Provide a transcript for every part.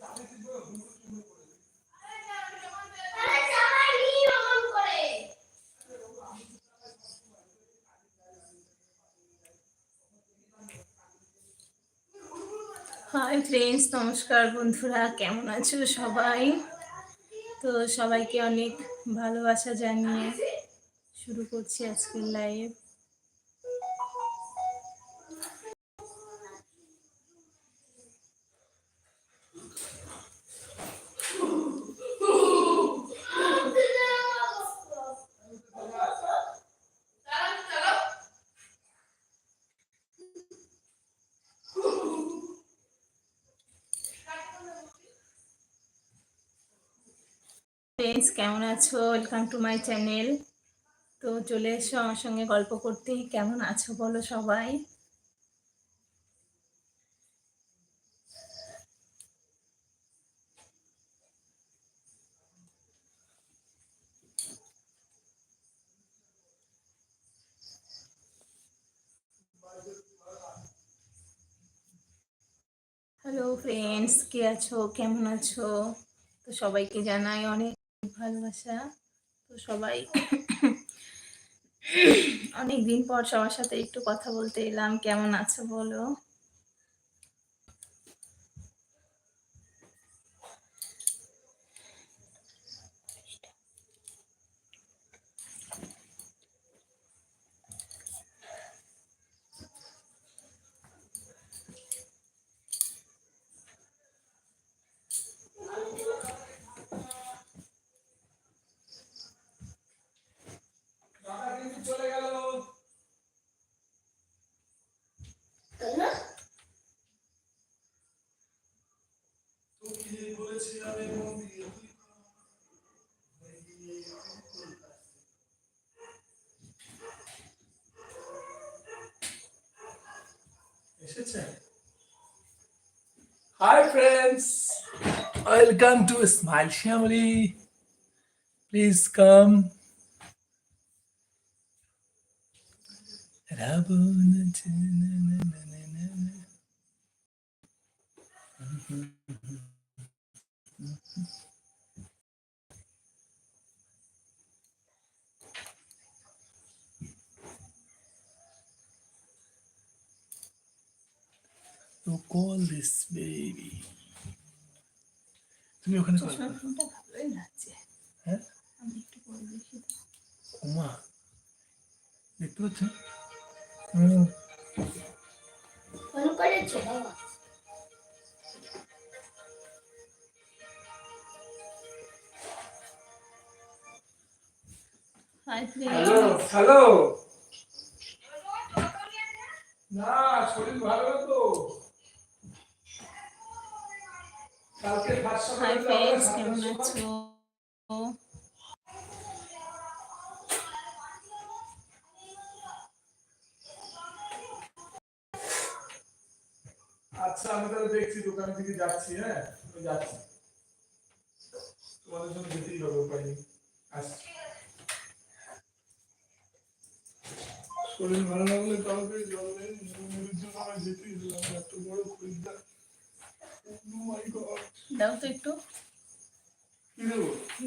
Hi friends নমস্কার বন্ধুরা, কেমন আছো সবাই? তো সবাইকে অনেক ভালোবাসা জানিয়ে শুরু করছি আজকের লাইভ ফ্রেন্ডস কেমন আছো? ওয়েলকাম টু মাই চ্যানেল তো চলে এসো আমার সঙ্গে গল্প করতে। কেমন আছো বলো সবাই? হ্যালো ফ্রেন্ডস কে আছো? কেমন আছো? তো সবাইকে জানাই অনেক ভালোবাসা। তো সবাই অনেক দিন পর সবার সাথে একটু কথা বলতে এলাম। কেমন আছো বলো দাদা কিন্তু চলে গেল তোকে বলেছিলাম এই মন্দিরে তুই এসেছে hi friends welcome to smile Shyamali please come Ravan To call this baby. তুমি ওখানে ভালোই লাগছে। হ্যাঁ? আমি একটু পরে দেখি। তো। উমা দেখতে পাচ্ছ? হুম ফোন করেছে? বাবা হাই হ্যালো ফ্রেন্ডস হ্যালো। না শরীর ভালো তো। হাই সকালে ফ্রেন্ডস কেমন আছো? আচ্ছা আমি তাহলে দেখছি দোকান থেকে যাচ্ছি হ্যাঁ? আমি যাচ্ছি। তোমাদের জন্য যেতেই হবে উপায় নেই। আসছি। শরীর ভালো লাগলে কাউকে জল নেই নিজের জন্য আমার যেতেই হবে আমি এত বড় খরিদ্দার। Oh my God! দাও তো একটু।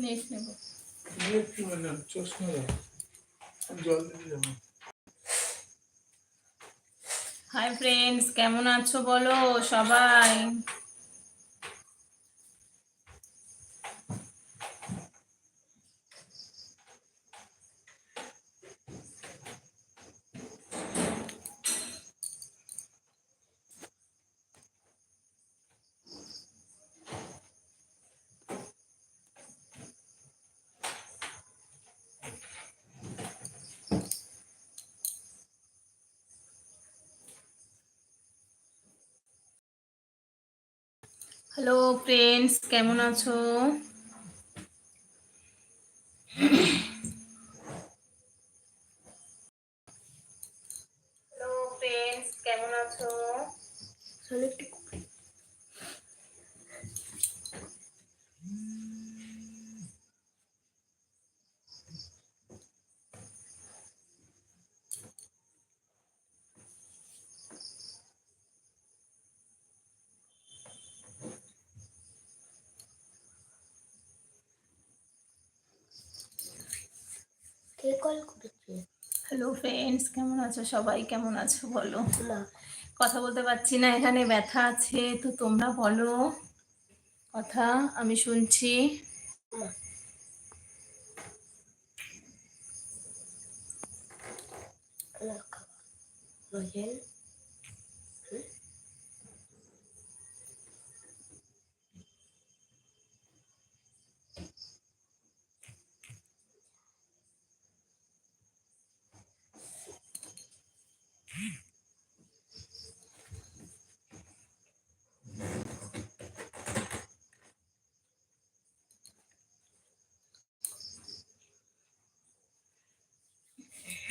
নেট নেব। মানে চশমা জল দিতে যাব হাই ফ্রেন্ডস কেমন আছো বলো? সবাই। হ্যালো ফ্রেন্ডস কেমন আছো হ্যালো ফ্রেন্ডস কেমন আছো চলো একটু কে কল করেছে হ্যালো ফ্রেন্ডস কেমন আছো? সবাই কেমন আছো বলো? কথা বলতে পারছি না এখানে ব্যথা আছে তো তোমরা বলো। কথা আমি শুনছি। না।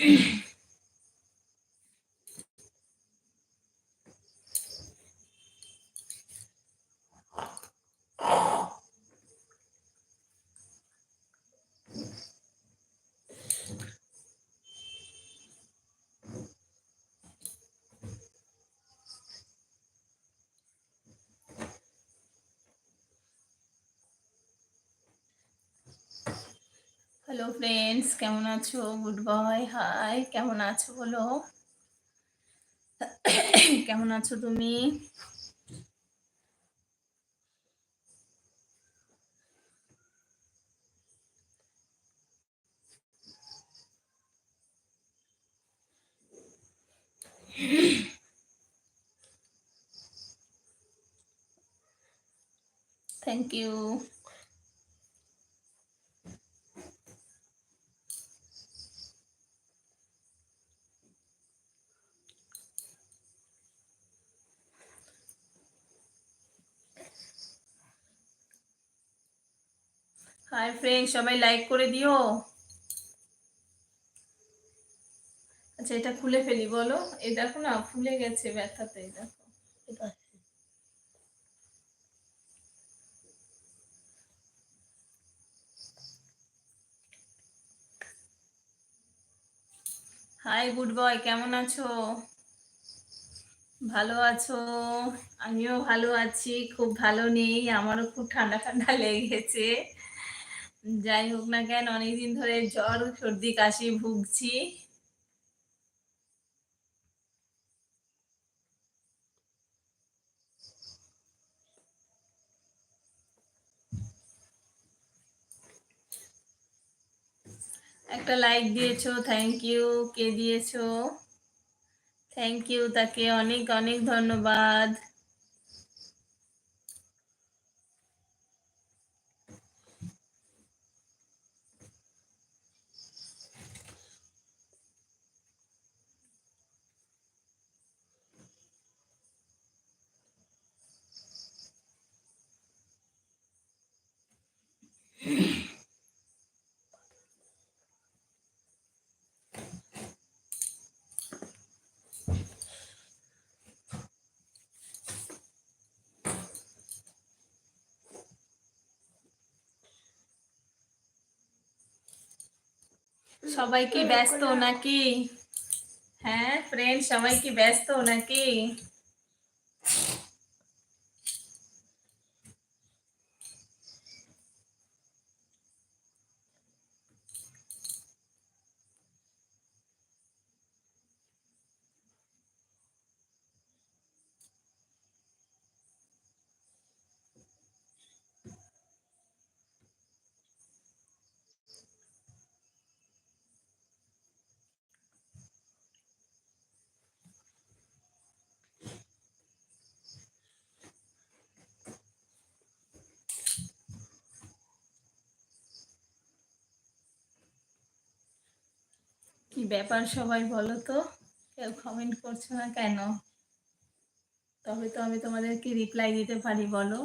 Yeah. হ্যালো ফ্রেন্ডস কেমন আছো? গুড বয় হাই কেমন আছো বলো? কেমন আছো তুমি? থ্যাংক ইউ হাই ফ্রেন্ড সবাই লাইক করে দিও। আচ্ছা এটা খুলে ফেলি, বলো। এই দেখো না, ফুলে গেছে ব্যথাতে দেখো। হাই গুড বয় কেমন আছো? ভালো আছো? আমিও ভালো আছি, খুব ভালো নেই, আমারও খুব ঠান্ডা ঠান্ডা লেগেছে। যাই হোক না কেন, অনেকদিন ধরে জ্বর, সর্দি, কাশি ভুগছি। একটা লাইক দিয়েছ থ্যাংক ইউ কে দিয়েছ? থ্যাংক ইউ তাকে অনেক অনেক ধন্যবাদ। সবাই কি ব্যস্ত নাকি? হ্যাঁ ফ্রেন্ড সবাই কি ব্যস্ত নাকি? কি ব্যাপার সবাই বলো তো? কেউ কমেন্ট করছ না কেন? তবে তো আমি তোমাদেরকে রিপ্লাই দিতে পারি, বলো।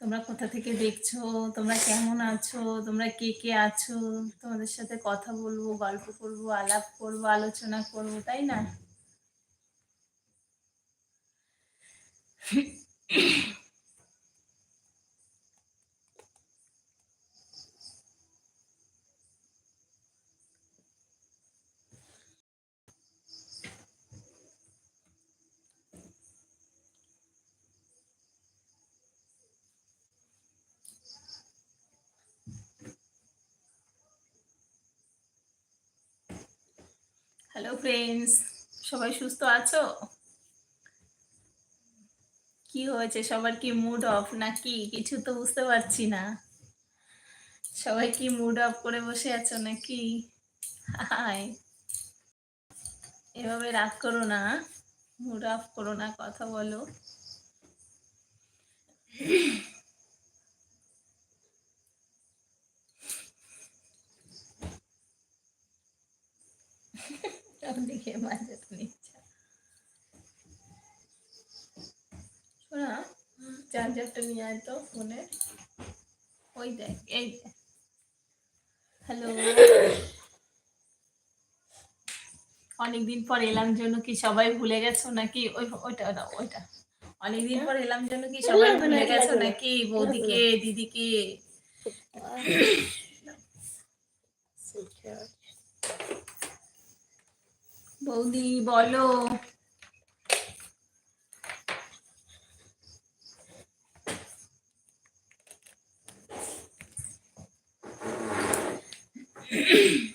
তোমরা কোথা থেকে দেখছ? তোমরা কেমন আছো? তোমরা কে কে আছো? তোমাদের সাথে কথা বলব, গল্প করব, আলাপ করব, আলোচনা করব, তাই না? ফ্রেন্ডস সবাই সুস্থ আছো? কি হয়েছে? সবার কি মুড অফ নাকি? কিছু তো বুঝতে পারছি না। সবাই কি মুড অফ করে বসে আছো নাকি? এভাবে রাগ করো না মুড অফ করো না, কথা বলো। নিচ্ছে শোনা চার্জারটা নিয়ে আয় তো ফোনে। ওই দেখ এই দেখ। হ্যালো অনেকদিন পর এলাম জন্য কি সবাই ভুলে গেছো নাকি? ওই ওইটা ওটা ওইটা। অনেকদিন পর এলাম জন্য কি সবাই ভুলে গেছো নাকি? বৌদিকে দিদিকে। বৌদি বলো হাই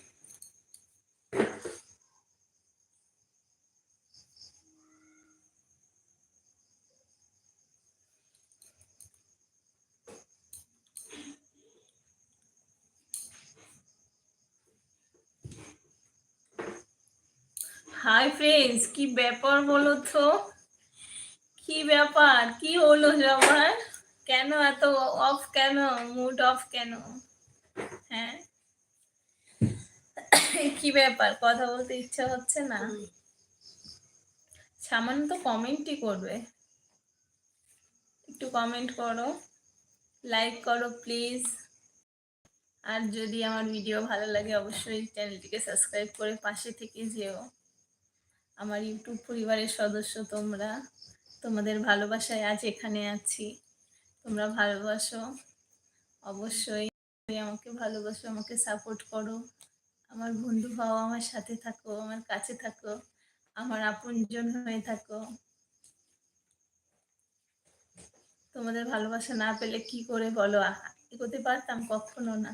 ফ্রেন্ডস কি ব্যাপার বলো তো? কি ব্যাপার? কি হলো সবার কেন এত অফ কেন? মুড অফ কেন? হ্যাঁ? কি ব্যাপার? কথা বলতে ইচ্ছা হচ্ছে না? সামান্য তো কমেন্টই করবে। একটু কমেন্ট করো লাইক করো প্লিজ আর যদি আমার ভিডিও ভালো লাগে, অবশ্যই চ্যানেলটিকে সাবস্ক্রাইব করে পাশে থেকে যেও। আমার ইউটিউব পরিবারের সদস্য তোমরা। তোমাদের ভালোবাসায় আজ এখানে আছি। তোমরা ভালোবাসো। অবশ্যই আমাকে ভালোবাসো, আমাকে সাপোর্ট করো। আমার বন্ধু হও আমার সাথে থাকো, আমার কাছে থাকো, আমার আপনজন হয়ে থাকো। তোমাদের ভালোবাসা না পেলে কি করে বলো? এগোতে পারতাম কখনো না।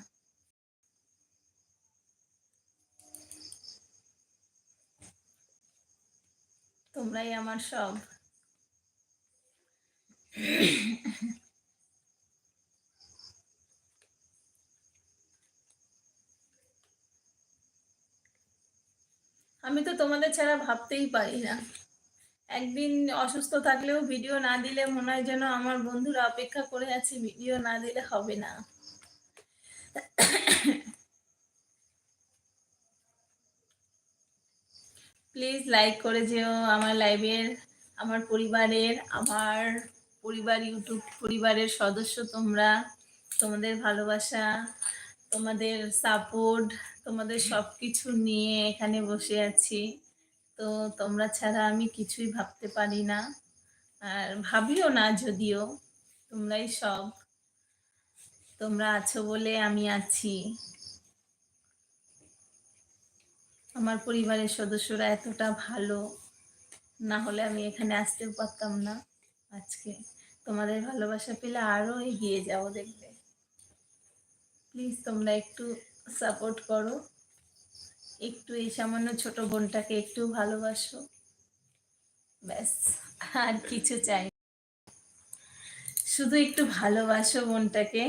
তোমরাই আমার সব। আমি তো তোমাদের ছাড়া ভাবতেই পারি না। একদিন অসুস্থ থাকলেও ভিডিও না দিলে মনে হয় যেন আমার বন্ধুরা অপেক্ষা করে আছে ভিডিও না দিলে হবে না। প্লিজ লাইক করে যেও আমার লাইভের আমার পরিবারের, আমার পরিবার ইউটিউব পরিবারের সদস্য তোমরা, তোমাদের ভালোবাসা, তোমাদের সাপোর্ট তোমাদের সব কিছু নিয়ে এখানে বসে আছি। তো তোমরা ছাড়া আমি কিছুই ভাবতে পারি না। আর ভাবিও না যদিও, তোমরাই সব। তোমরা আছো বলে আমি আছি। আমার পরিবারের সদস্যরা এতটা ভালো, না হলে আমি এখানে আসতেও পারতাম না আজকে। তোমাদের ভালোবাসা পেলে আরও এগিয়ে যাব দেখবে। প্লিজ তোমরা একটু সাপোর্ট করো। একটু এই সামান্য ছোট বোনটাকে একটু ভালোবাসো। ব্যাস, আর কিছু চাই শুধু একটু ভালোবাসো বোনটাকে।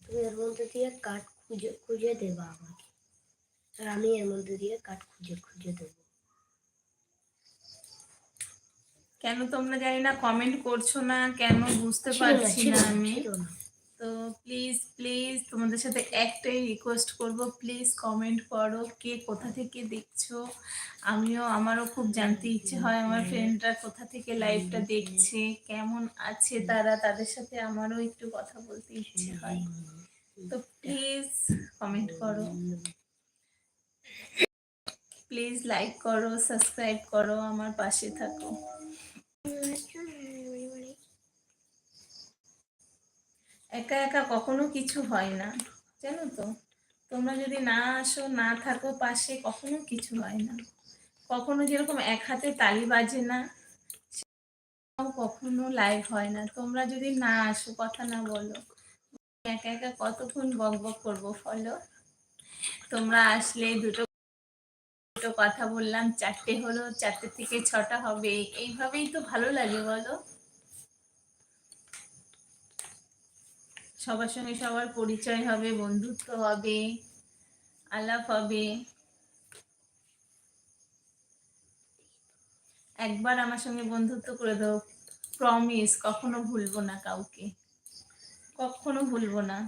তুমি এর মধ্যে দিয়ে কাঠ খুঁজে খুঁজে দেবা আমাকে। আর আমি এর মধ্যে দিয়ে কাঠ খুঁজে খুঁজে দেবো। কেন তোমরা জানি না কমেন্ট করছ না কেন বুঝতে পারছি না, আমি। তো প্লিজ প্লিজ তোমাদের সাথে একটাই রিকোয়েস্ট করব প্লিজ কমেন্ট করো কে কোথা থেকে দেখছ। আমিও আমারও খুব জানতে ইচ্ছে হয় আমার ফ্রেন্ডরা কোথা থেকে লাইভটা দেখছে কেমন আছে তারা তাদের সাথে আমারও একটু কথা বলতে ইচ্ছে হয়। তো প্লিজ কমেন্ট করো। প্লিজ লাইক করো সাবস্ক্রাইব করো, আমার পাশে থাকো। একা একা কখনো কিছু হয় না, জানো তো? তোমরা যদি না আসো, না থাকো পাশে, কখনো কিছু হয় না। কখনো যেরকম এক হাতে তালি বাজে না কখনো লাইভ হয় না। তোমরা যদি না আসো, কথা না বলো, একা একা কতক্ষণ বক বক করব ফলো তোমরা আসলে দুটো দুটো কথা বললাম, চারটে হলো, চারটে থেকে ছটা হবে। এইভাবেই তো ভালো লাগে, বলো? সবার সঙ্গে সবার পরিচয় হবে, বন্ধুত্ব হবে, আলাপ হবে। একবার আমার সঙ্গে বন্ধুত্ব করে দাও প্রমিস কখনো ভুলবো না কাউকে। কখনো ভুলবো না।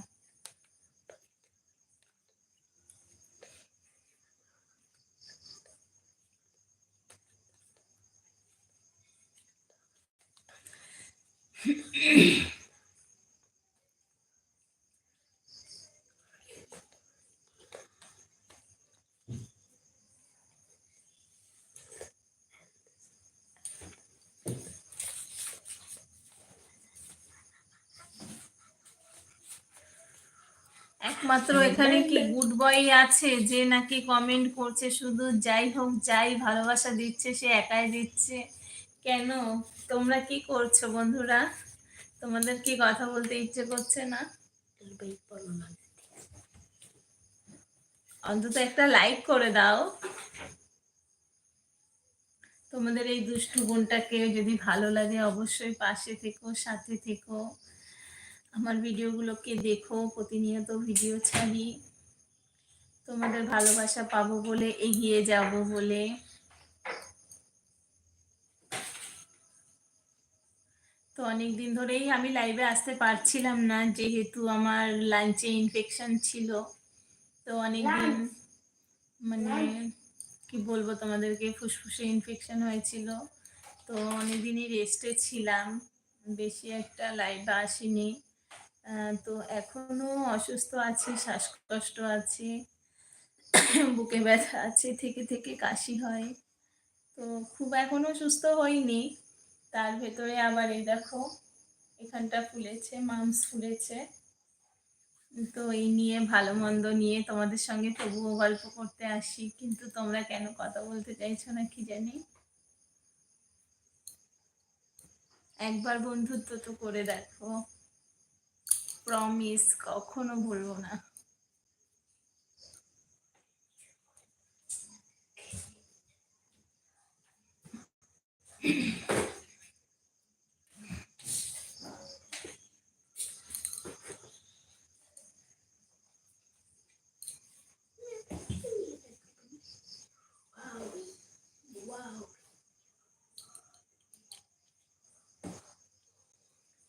একমাত্র এখানে কি গুড বয় আছে যে নাকি কমেন্ট করছে, শুধু যাই হোক, যাই ভালোবাসা দিচ্ছে, সে একাই দিচ্ছে? কেন? তোমরা কি করছ বন্ধুরা? তোমাদের কি কথা বলতে ইচ্ছে করছে না? অন্তত একটা লাইক করে দাও। তোমাদের এই দুষ্টু বোনটাকে যদি ভালো লাগে অবশ্যই পাশে থেকো, সাথে থেকো। আমার ভিডিওগুলোকে দেখো, প্রতিনিয়ত ভিডিও ছাড়ি। তোমাদের ভালোবাসা পাবো বলে এগিয়ে যাব বলে। তো অনেক দিন ধরেই আমি লাইভে আসতে পারছিলাম না যেহেতু আমার লাঞ্চে ইনফেকশন ছিল। তো অনেকদিন মানে কি বলব তোমাদেরকে ফুসফুসে ইনফেকশন হয়েছিল। তো অনেকদিনই রেস্টে ছিলাম বেশি একটা লাইভে আসিনি। তো এখনও অসুস্থ আছি শ্বাসকষ্ট আছে বুকে ব্যথা আছে থেকে থেকে কাশি হয়। তো খুব এখনও সুস্থ হইনি। তার ভেতরে আবার এই দেখো, এখানটা ফুলেছে, মামস ফুলেছে। তো এই নিয়ে ভালো মন্দ নিয়ে তোমাদের সঙ্গে তবুও গল্প করতে আসি। কিন্তু তোমরা কেন কথা বলতে চাইছো না কি জানি? একবার বন্ধুত্ব তো করে দেখো। প্রমিস কখনো ভুলবো না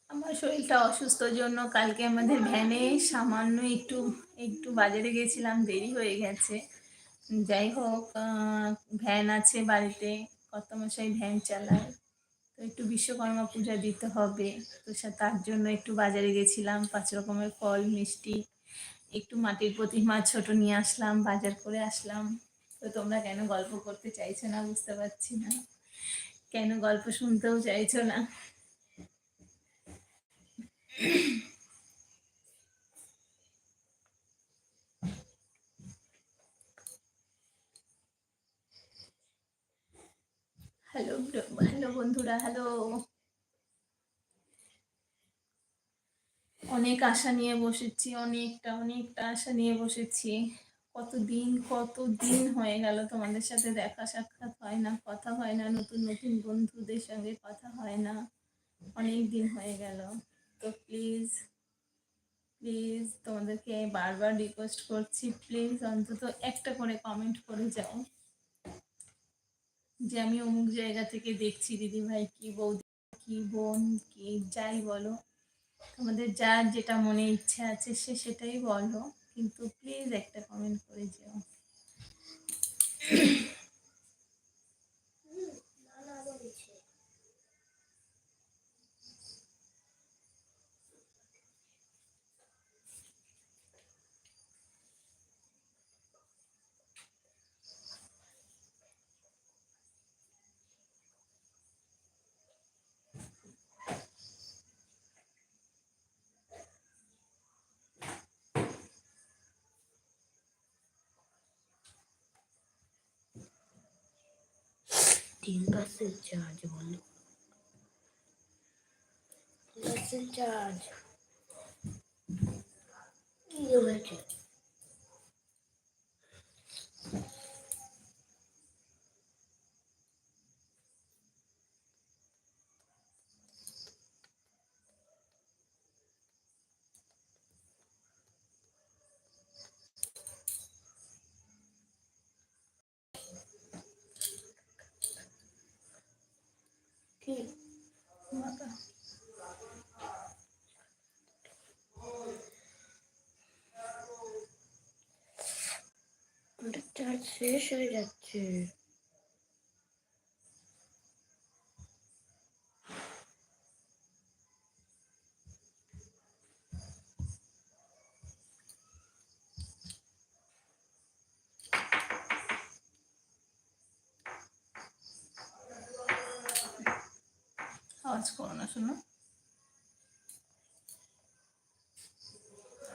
আমার শরীরটা অসুস্থ জন্য কালকে আমাদের ভ্যানে সামান্য একটু একটু বাজারে গেছিলাম, দেরি হয়ে গেছে। যাই হোক ভ্যান আছে বাড়িতে কত মশাই ভ্যান চালায়। তো একটু বিশ্বকর্মা পূজা দিতে হবে, তো তার জন্য একটু বাজারে গেছিলাম, পাঁচ রকমের ফল, মিষ্টি, একটু মাটির প্রতিমা ছোট নিয়ে আসলাম, বাজার করে আসলাম। তো তোমরা কেন গল্প করতে চাইছো না, বুঝতে পারছি না। কেন গল্প শুনতেও চাইছো না? হ্যালো হ্যালো বন্ধুরা হ্যালো অনেক আশা নিয়ে বসেছি, অনেকটা অনেকটা আশা নিয়ে বসেছি। কতদিন কত দিন হয়ে গেল তোমাদের সাথে দেখা সাক্ষাৎ হয় না, কথা হয় না, নতুন নতুন বন্ধুদের সঙ্গে কথা হয় না। অনেক দিন হয়ে গেল। তো প্লিজ প্লিজ তোমাদেরকে বারবার রিকোয়েস্ট করছি প্লিজ অন্তত একটা করে কমেন্ট করে যাও। যে আমি অমুক জায়গা থেকে দেখছি দিদি ভাই কি বৌদি, কি বোন, কি যাই বলো। তোমাদের যার যেটা মনে ইচ্ছা আছে সে সেটাই বলো, কিন্তু প্লিজ একটা কমেন্ট করে যেও না না বলেছে তিন পার্সেন্ট চার্জ বলো তিন পার্সেন্ট চার্জ কি হয়েছে কি মাথা আমাদের চার্জ শেষ হয়ে যাচ্ছে আওয়াজ করো না শোনো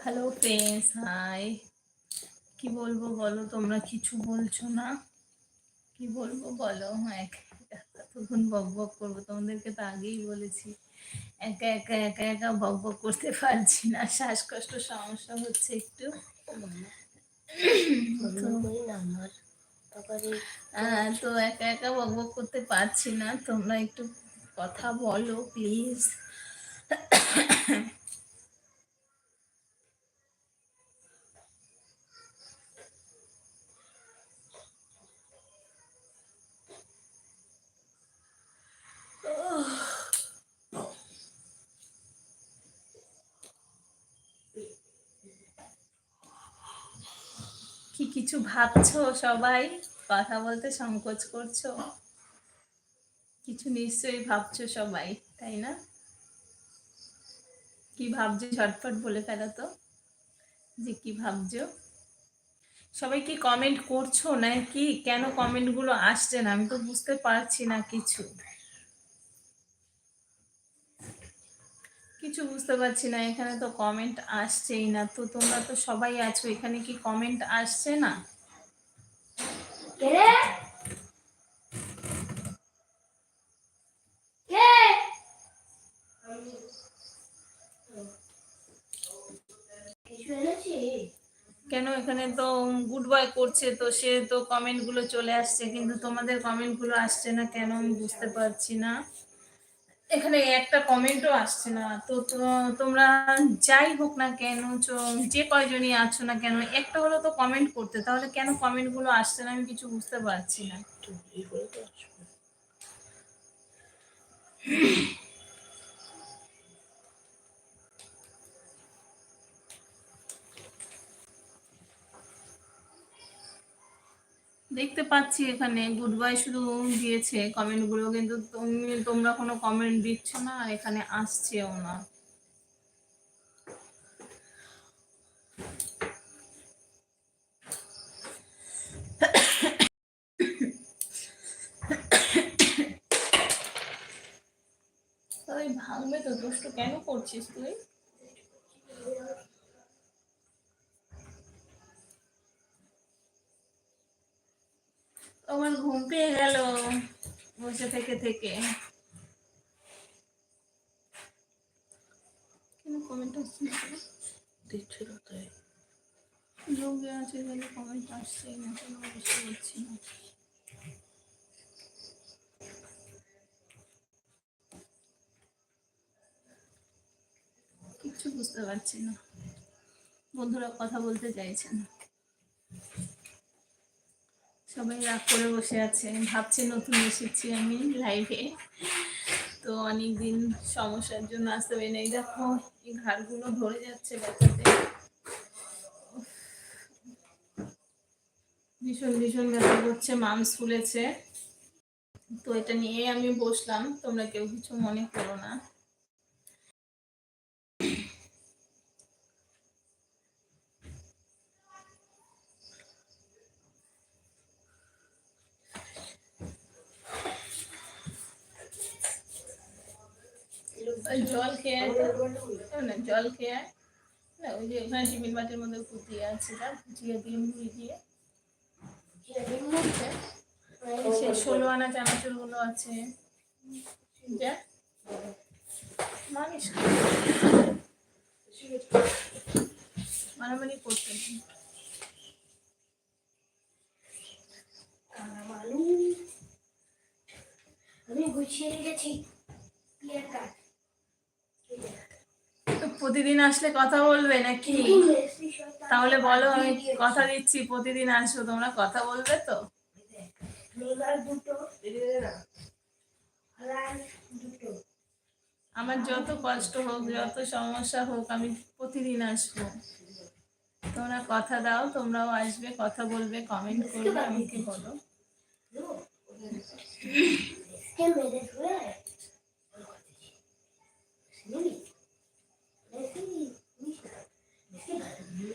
হ্যালো ফ্রেন্ডস হাই কি বলব বলো? তোমরা কিছু বলছো না? কি বলব বলো? হ্যাঁ তখন বক বক করব। তোমাদেরকে তো আগেই বলেছি, একা একা একা একা বক বক করতে পারছি না। শ্বাসকষ্ট সমস্যা হচ্ছে একটু। তো একা একা বক বক করতে পারছি না। তোমরা একটু কথা বলো প্লিজ কি কিছু ভাবছ সবাই? কথা বলতে সংকোচ করছ? কিছু নিশ্চয়ই ভাবছ সবাই, তাই না? কি ভাবছ ঝটফট বলে ফেলো তো, যে কি ভাবছ? সবাই কি কমেন্ট করছ না কি কেন কমেন্টগুলো আসছে না? আমি তো বুঝতে পারছি না কিছু। কিছু বুঝতে পারছি না এখানে তো কমেন্ট আসছেই না। তো তোমরা তো সবাই আছো এখানে কি কমেন্ট আসছে না? কেন? এখানে তো গুড বয় করছে তো সে তো কমেন্টগুলো চলে আসছে কিন্তু তোমাদের কমেন্টগুলো আসছে না কেন? আমি বুঝতে পারছি না। এখানে একটা কমেন্টও আসছে না। তো তোমরা যাই হোক না কেন যে কয়জনই আছো না কেন, একটা হলো তো কমেন্ট করতে, তাহলে কেন কমেন্টগুলো আসছে না আমি কিছু বুঝতে পারছি না তো এই করে তো আসবে দেখতে পাচ্ছি এখানে গুড বাই শুধু দিয়েছে। কমেন্টগুলো কিন্তু তুমি, তোমরা কোনো কমেন্ট দিচ্ছ না, এখানে আসছেও না। ভাঙবে তো দুষ্টু কেন করছিস তুই আমার ঘুম পেয়ে গেল বসে থেকে থেকে। কেন কমেন্ট আসছে না? কেন? দিচ্ছে না তাই লোকে আছে বলে কমেন্ট আসছে না কেন? বুঝতে পারছি না। কিচ্ছু বুঝতে পারছি না। বন্ধুরা কথা বলতে চাইছে না। সবাই রাগ করে বসে আছে। ভাবছে নতুন এসেছি আমি লাইভে তো অনেক দিন সমস্যার জন্য আসতে পারি না এই দেখো, এই ঘাড়গুলো ধরে যাচ্ছে ব্যথাতে। ভীষণ ভীষণ ব্যথা করছে, মামস ফুলেছে। তো এটা নিয়ে আমি বসলাম। তোমরা কেউ কিছু মনে করো না। জল খেয়ে না, জল খেয়ে না, ওই যে ওখানে টিফিন বাটির মধ্যে ফুটিয়ে আছে যা ফুটিয়ে দিয়ে মুড়ি দিয়ে সেই ষোলো আনা চানাচুরগুলো আছে। যা। মানিস মারামারি করতে আমি গুছিয়ে রেখেছি। Clear cut. তো প্রতিদিন আসলে কথা বলবে নাকি? তাহলে বলো, আমি কথা দিচ্ছি, প্রতিদিন আসব তোমরা কথা বলবে তো? আমার যত কষ্ট হোক, যত সমস্যা হোক, আমি প্রতিদিন আসব। তোমরা কথা দাও, তোমরাও আসবে, কথা বলবে কমেন্ট করবে আমি কি বলো みんな。